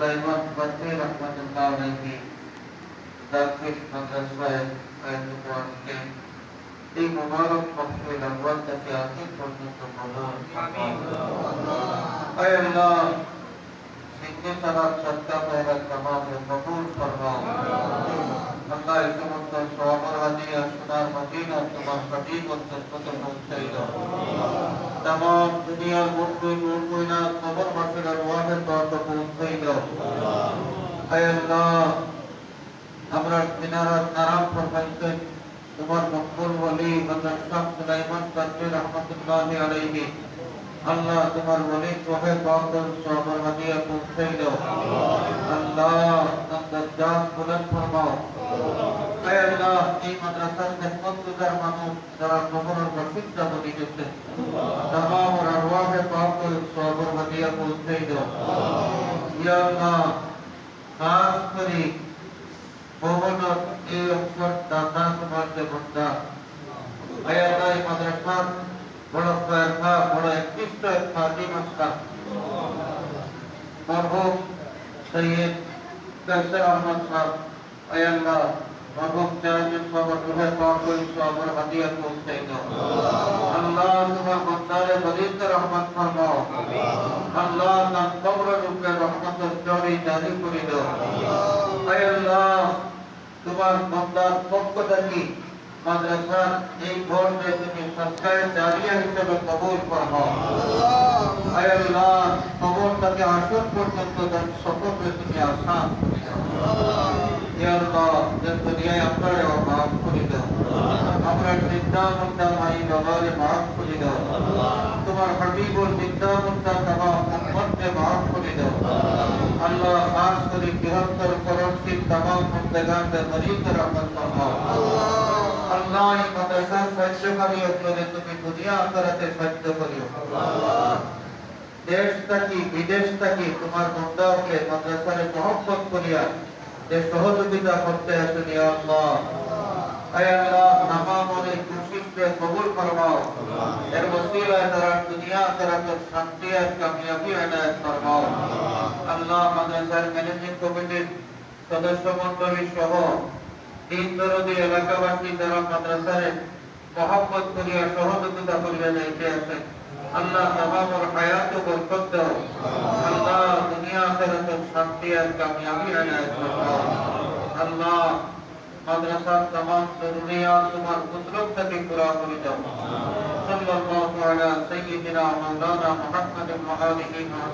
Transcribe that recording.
Sulaiman Baca Rahmatullah Alaihi Dakwis Madrasah Al-Quran Kim di mubarak mahfil awal tapi akhir pun terkabul. Amin. Ya Allah. के तरफ सत्ता para तमाम में कबूल फरमाओ अल्लाह इसके मुद्दे सवाबर हदी असनार मदीना तुम्हारे कटीब और तस्बत पहुंचाई दो तमाम दुनिया मुस्लिम और मुइना कबर मस्जिद अरवाह में तौर पर पहुंचाई दो अय अल्लाह हमरा मिनारा नाराम फरमाइते उमर मकबूल वली हजरत शाह सुलाइमान करते रहमतुल्लाह अलैहि আল্লাহ তোমার অনেক পথে বন্ধন সবার হাতিয়া পৌঁছাই দাও। আল্লাহ। তোমার জান বুলন্দ ফরমাও। আল্লাহ এই মাদ্রাসার মানুষ যারা কখনো সবার পৌঁছাই দাও। খাস করে এই অক্ষর দাতা তোমার যে এই মাদ্রাসার বড় প্রয়াসা বড় একৃষ্ট ফাজি মাস্টার মরহুম সৈয়দ কাসের আহমদ সাহেব আয়াল্লা মরহুম চেয়ারম্যান সাহেব রুহে পাকুল সাহেব হাদিয়া পৌঁছাই তোমার বান্দারে বদিত রহমত মাদ্রাসার এই ভোটে তুমি সরকারের জারিয়া হিসেবে কবুল আয় আল্লাহ। কবরটাকে আসর পর্যন্ত সকলকে তুমি আসান আল্লাহ। যে দুনিয়ায় আপনারে মাফ করে দাও। আমরা চিন্তা মুদ্দা ভাই বাবারে মাফ করে দাও। তোমার হাবিবুল চিন্তা মুদ্দা তামাম উম্মতকে মাফ করে দাও। আল্লাহ। খাস করে বৃহত্তর করণশীল তামাম মুদ্দাগানদের মরিদদের রহমত ফরমাও আল্লাহ। এই মাদ্রাসার সাহায্যকারী আপনাদের তুমি দুনিয়া আখেরাতে সাহায্য করিও। দেশ থাকি বিদেশ থাকি তোমার বন্দাকে মাদ্রাসারে মহব্বত করিয়া যে সহযোগিতা করতে আসেন, ইয়া আল্লাহ। আয় আল্লাহ, নামাম অনেক কোশিশকে কবুল ফরমাও। এর ওসিলায় তারা দুনিয়া আখেরাতে শান্তি আর কামিয়াবি এনায়েত ফরমাও। আল্লাহ মাদ্রাসার ম্যানেজিং কমিটির সদস্য মণ্ডলী সহ দিন দরদি এলাকাবাসী যারা মাদ্রাসারে মহব্বত করিয়া সহযোগিতা করিয়া যাইতে আছেন আল্লাহ তামামর হায়াত বরকত দাও আল্লাহ দুনিয়া আখেরাতে শান্তি আর কামিয়াবি এনায়েত ফরমাও আল্লাহ মাদ্রাসার तमाम জরুরিয়াত তোমার কুদরত থেকে পুরা করে দাও সাল্লাল্লাহু আলা সাইয়্যিদিনা মাওলানা মুহাম্মাদিন ওয়া আলিহি ওয়া